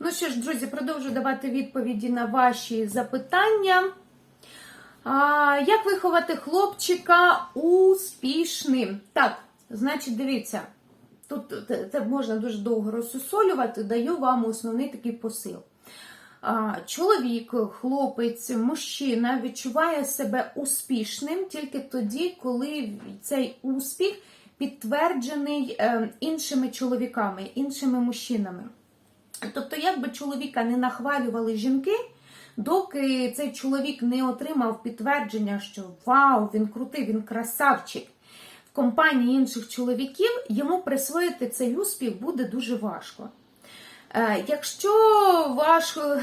Ну що ж, друзі, продовжую давати відповіді на ваші запитання. А, Як виховати хлопчика успішним? Так, значить, дивіться, тут це- можна дуже довго розсусолювати, даю вам основний такий посил. А, Чоловік, хлопець, мужчина відчуває себе успішним тільки тоді, коли цей успіх підтверджений е, іншими чоловіками, іншими мужчинами. Тобто, як би чоловіка не нахвалювали жінки, доки цей чоловік не отримав підтвердження, що вау, він крутий, він красавчик. В компанії інших чоловіків йому присвоїти цей успіх буде дуже важко. Е, Якщо ваш е,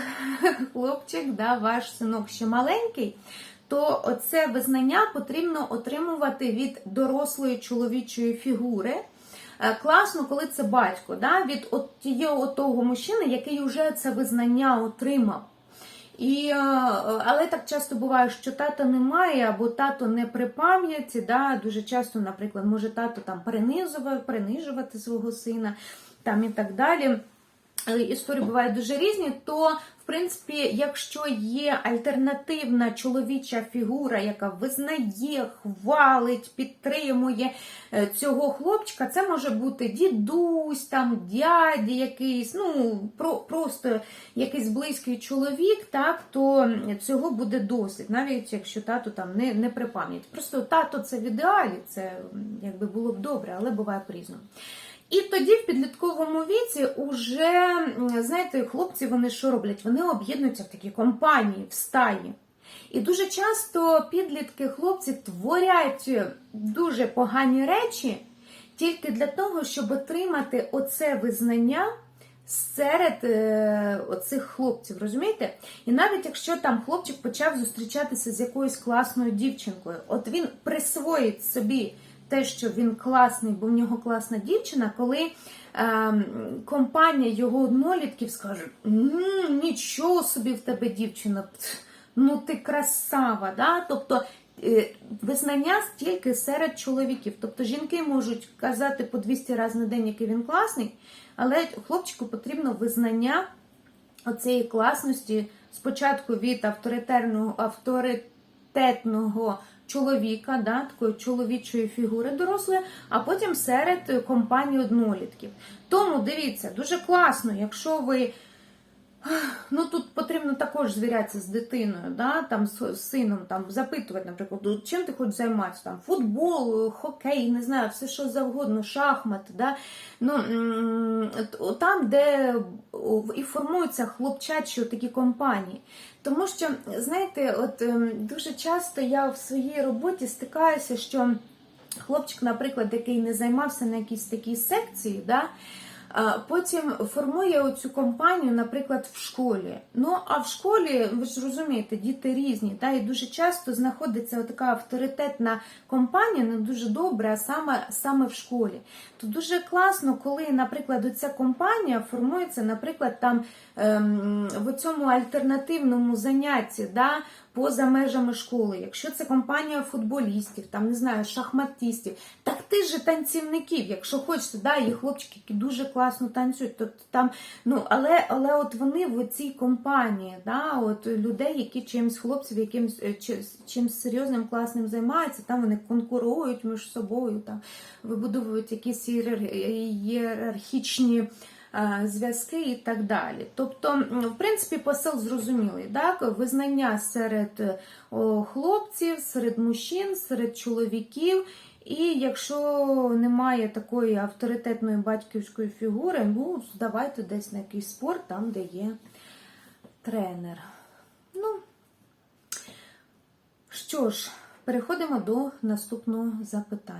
хлопчик, да, ваш синок ще маленький, то це визнання потрібно отримувати від дорослої чоловічої фігури. Е, Класно, коли це батько, да, від от тієї того мужчини, який вже це визнання отримав. І, е, але так часто буває, що тата немає, або тато не при пам'яті. Да? Дуже часто, наприклад, може тато там принизувати, принижувати свого сина там і так далі. Е, Історії бувають дуже різні, то в принципі, якщо є альтернативна чоловіча фігура, яка визнає, хвалить, підтримує е, цього хлопчика, це може бути дідусь, там дядя якийсь, ну про, просто якийсь близький чоловік, так то цього буде досить, навіть якщо тато там не, не при. Просто тато це в ідеалі, це якби було б добре, але буває по-різному. І тоді в підлітковому віці уже, знаєте, хлопці вони що роблять? Вони об'єднуються в такі компанії, в стаї. І дуже часто підлітки, хлопці творять дуже погані речі тільки для того, щоб отримати оце визнання серед е, оцих хлопців, розумієте? І навіть якщо там хлопчик почав зустрічатися з якоюсь класною дівчинкою, от він присвоїть собі те, що він класний, бо в нього класна дівчина, коли е, компанія його однолітків скаже: нічого собі в тебе дівчина, ну ти красава. Да? Тобто е, визнання тільки серед чоловіків. Тобто жінки можуть казати по 200 разів на день, який він класний, але хлопчику потрібно визнання оцієї класності спочатку від авторитарного авторитетного чоловіка, да, такої чоловічої фігури дорослої, а потім серед компанії однолітків. Тому дивіться, дуже класно, якщо ви. Ну тут потрібно також звірятися з дитиною, да, там з сином, там запитувати, наприклад, «Ну, чим ти хочеш займатися? Там футбол, хокей, не знаю, все що завгодно, шахмати, да. Ну там, де і формуються хлопчачі такі компанії. Тому що, знаєте, от ем, дуже часто я в своїй роботі стикаюся, що хлопчик, наприклад, який не займався на якійсь такій секції, да, Потім формує оцю компанію, наприклад, в школі. Ну а в школі, ви ж розумієте, діти різні, та і дуже часто знаходиться така авторитетна компанія, не дуже добра, саме саме в школі. То дуже класно, коли, наприклад, оця компанія формується, наприклад, там ем, в цьому альтернативному занятті, да, поза межами школи. Якщо це компанія футболістів, там не знаю, шахматистів, так ти ж танцівників, якщо хочете, да, є хлопчики, які дуже класно танцюють, то там, ну але, але от вони в цій компанії, да, от людей, які чимось хлопців, якимсь е, чи- чимось серйозним класним займаються, там вони конкурують між собою, там вибудовують якісь ієр- ієрархічні зв'язки і так далі. Тобто, в принципі, посил зрозумілий, так? Визнання серед е, хлопців, серед мужчин, серед чоловіків. І якщо немає такої авторитетної батьківської фігури, ну, здавайте десь на якийсь спорт, там, де є тренер. Ну, що ж, переходимо до наступного запитання.